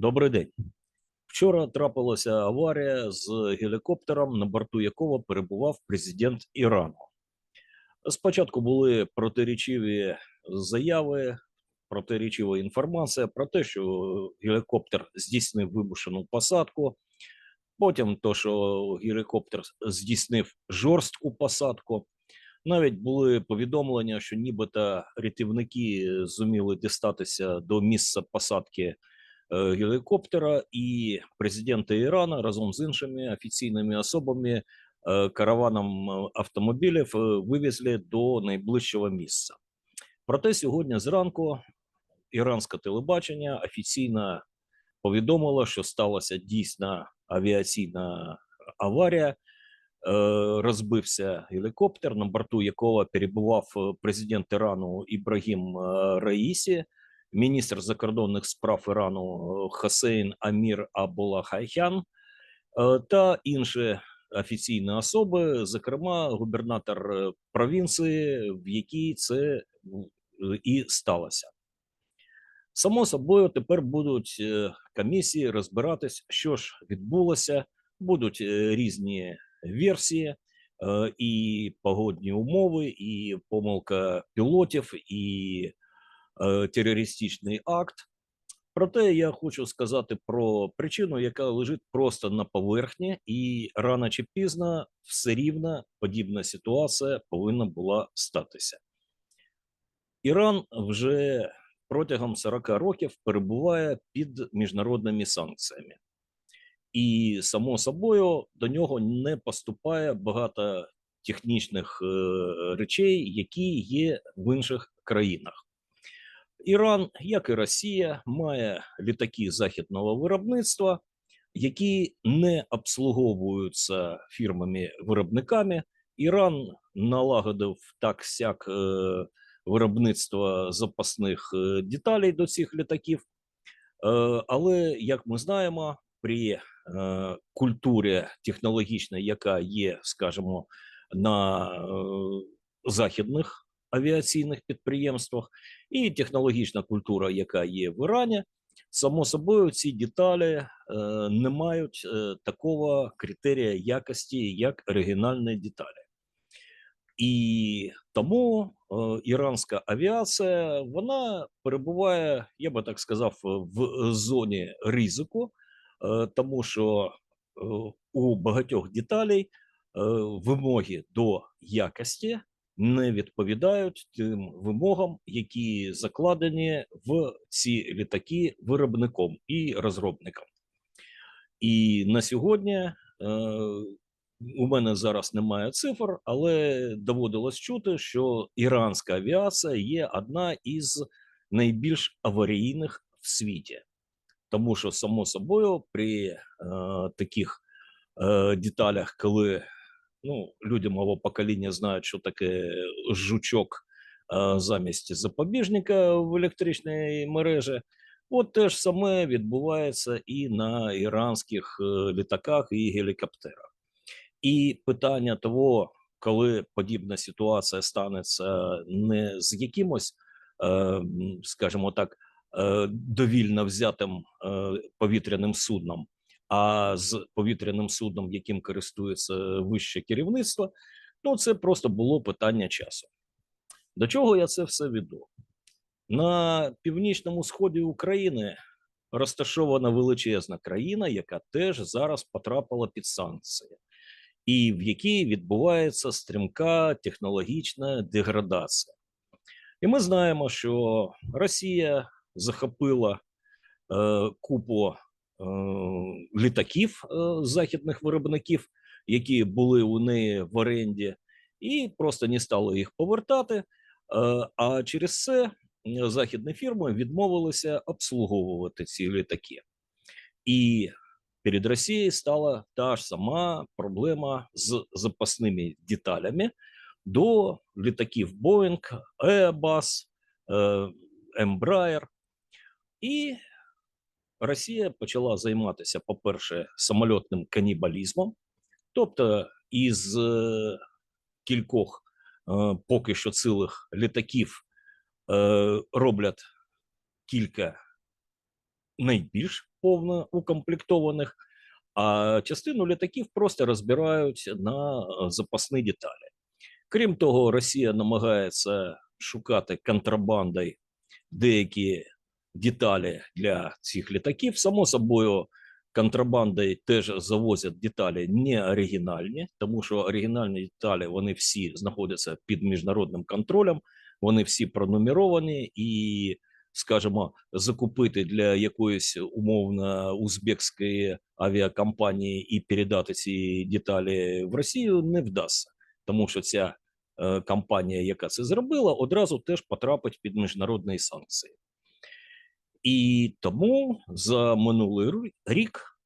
Добрий день. Вчора трапилася аварія з гелікоптером, на борту якого перебував президент Ірану. Спочатку були протирічиві заяви, протирічива інформація про те, що гелікоптер здійснив вимушену посадку. Потім то, що гелікоптер здійснив жорстку посадку. Навіть були повідомлення, що нібито рятівники зуміли дістатися до місця посадки гелікоптера, і президента Ірану разом з іншими офіційними особами е, караваном е, автомобілів вивезли до найближчого місця. Проте сьогодні зранку іранське телебачення офіційно повідомило, що сталася дійсна авіаційна аварія. Розбився гелікоптер, на борту якого перебував президент Ірану Ібрагім Раїсі, міністр закордонних справ Ірану е, Хасейн Амір Абулахайхян е, та інші офіційні особи, зокрема губернатор е, провінції, в якій це е, і сталося. Само собою, тепер будуть е, комісії розбиратись, що ж відбулося. Будуть е, різні версії, і погодні умови, і помилка пілотів, і терористичний акт. Проте я хочу сказати про причину, яка лежить просто на поверхні, і рано чи пізно все рівно подібна ситуація повинна була статися. Іран вже протягом 40 років перебуває під міжнародними санкціями. І само собою до нього не поступає багато технічних е, речей, які є в інших країнах. Іран, як і Росія, має літаки західного виробництва, які не обслуговуються фірмами-виробниками. Іран налагодив так сяк е, виробництво запасних е, деталей до цих літаків. Е, але, як ми знаємо, при культурі технологічній, яка є, скажімо, на західних авіаційних підприємствах, і технологічна культура, яка є в Ірані, само собою ці деталі е, не мають е, такого критерія якості, як оригінальні деталі. І тому е, іранська авіація вона перебуває, я би так сказав, в зоні ризику, е, тому що е, у багатьох деталей е, вимоги до якості не відповідають тим вимогам, які закладені в ці літаки виробником і розробником. І на сьогодні е, у мене зараз немає цифр, але доводилось чути, що іранська авіація є одна із найбільш аварійних в світі, тому що само собою при е, таких е, деталях, коли ну, люди мого покоління знають, що таке жучок замість запобіжника в електричній мережі. От те ж саме відбувається і на іранських е, літаках і гелікоптерах. І питання того, коли подібна ситуація станеться не з якимось, е, скажімо так, е, довільно взятим повітряним судном, а з повітряним судном, яким користується вище керівництво, ну це просто було питання часу. До чого я це все веду? На північному сході України розташована величезна країна, яка теж зараз потрапила під санкції, і в якій відбувається стрімка технологічна деградація. І ми знаємо, що Росія захопила е, купу е, літаків е, західних виробників, які були у неї в оренді, і просто не стали їх повертати. Е, а через це е, західні фірми відмовилися обслуговувати ці літаки. І перед Росією стала та ж сама проблема з запасними деталями до літаків Boeing, Airbus, е, Embraer. І Росія почала займатися, по-перше, самольотним канібалізмом, тобто із е, кількох е, поки що цілих літаків е, роблять кілька найбільш повно укомплектованих, а частину літаків просто розбирають на запасні деталі. Крім того, Росія намагається шукати контрабандою деякі деталі для цих літаків. Само собою, контрабандою теж завозять деталі не оригінальні, тому що оригінальні деталі вони всі знаходяться під міжнародним контролем, вони всі пронумеровані і, скажімо, закупити для якоїсь умовно узбекської авіакомпанії і передати ці деталі в Росію не вдасться, тому що ця е, компанія, яка це зробила, одразу теж потрапить під міжнародні санкції. І тому за минулий рік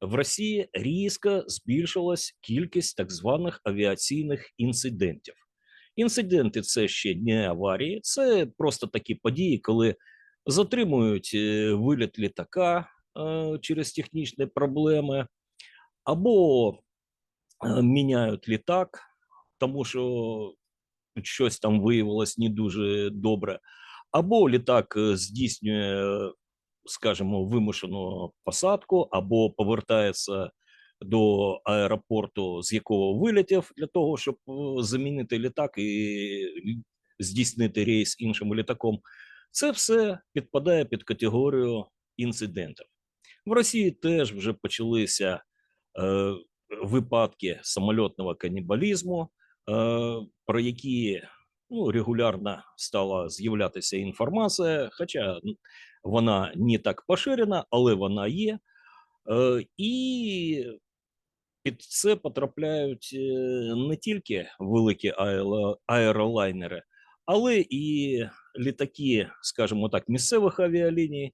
в Росії різко збільшилась кількість так званих авіаційних інцидентів. Інциденти це ще не аварії, це просто такі події, коли затримують е, виліт літака е, через технічні проблеми, або е, міняють літак, тому що щось там виявилось не дуже добре, або літак е, здійснює, скажімо, вимушену посадку, або повертається до аеропорту, з якого вилетів, для того, щоб е, замінити літак і здійснити рейс іншим літаком. Це все підпадає під категорію інцидентів. В Росії теж вже почалися е, випадки самольотного канібалізму, е, про які ну, регулярно стала з'являтися інформація, хоча вона не так поширена, але вона є. Е, і під це потрапляють е, не тільки великі аеролайнери, але і літаки, скажімо так, місцевих авіаліній,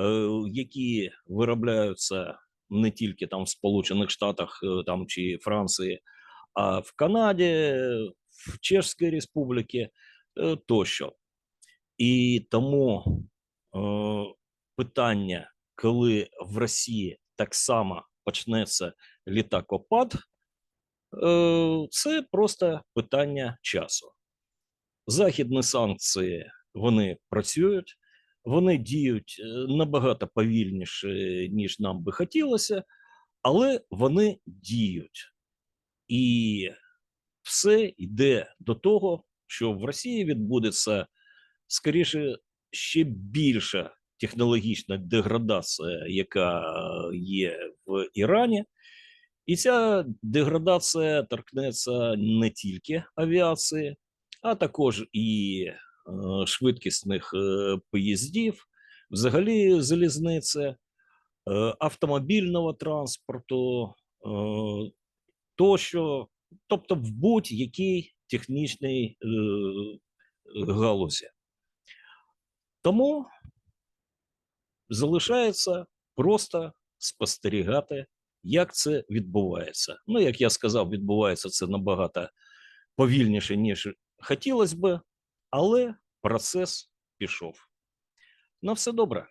е, які виробляються не тільки там в Сполучених Штатах там, чи Франції, а в Канаді, в Чешській Республіці е, тощо. І тому е, питання, коли в Росії так само почнеться літакопад, е, це просто питання часу. Західні санкції вони працюють, вони діють е, набагато повільніше, ніж нам би хотілося, але вони діють. І все йде до того, що в Росії відбудеться скоріше ще більша технологічна деградація, яка є в Ірані. І ця деградація торкнеться не тільки авіації, а також і е, швидкісних е, поїздів, взагалі залізниці, е, автомобільного транспорту, тощо, тобто в будь-якій технічній е, галузі. Тому залишається просто спостерігати, як це відбувається. Ну, як я сказав, відбувається це набагато повільніше, ніж хотілося би, але процес пішов. На все добре.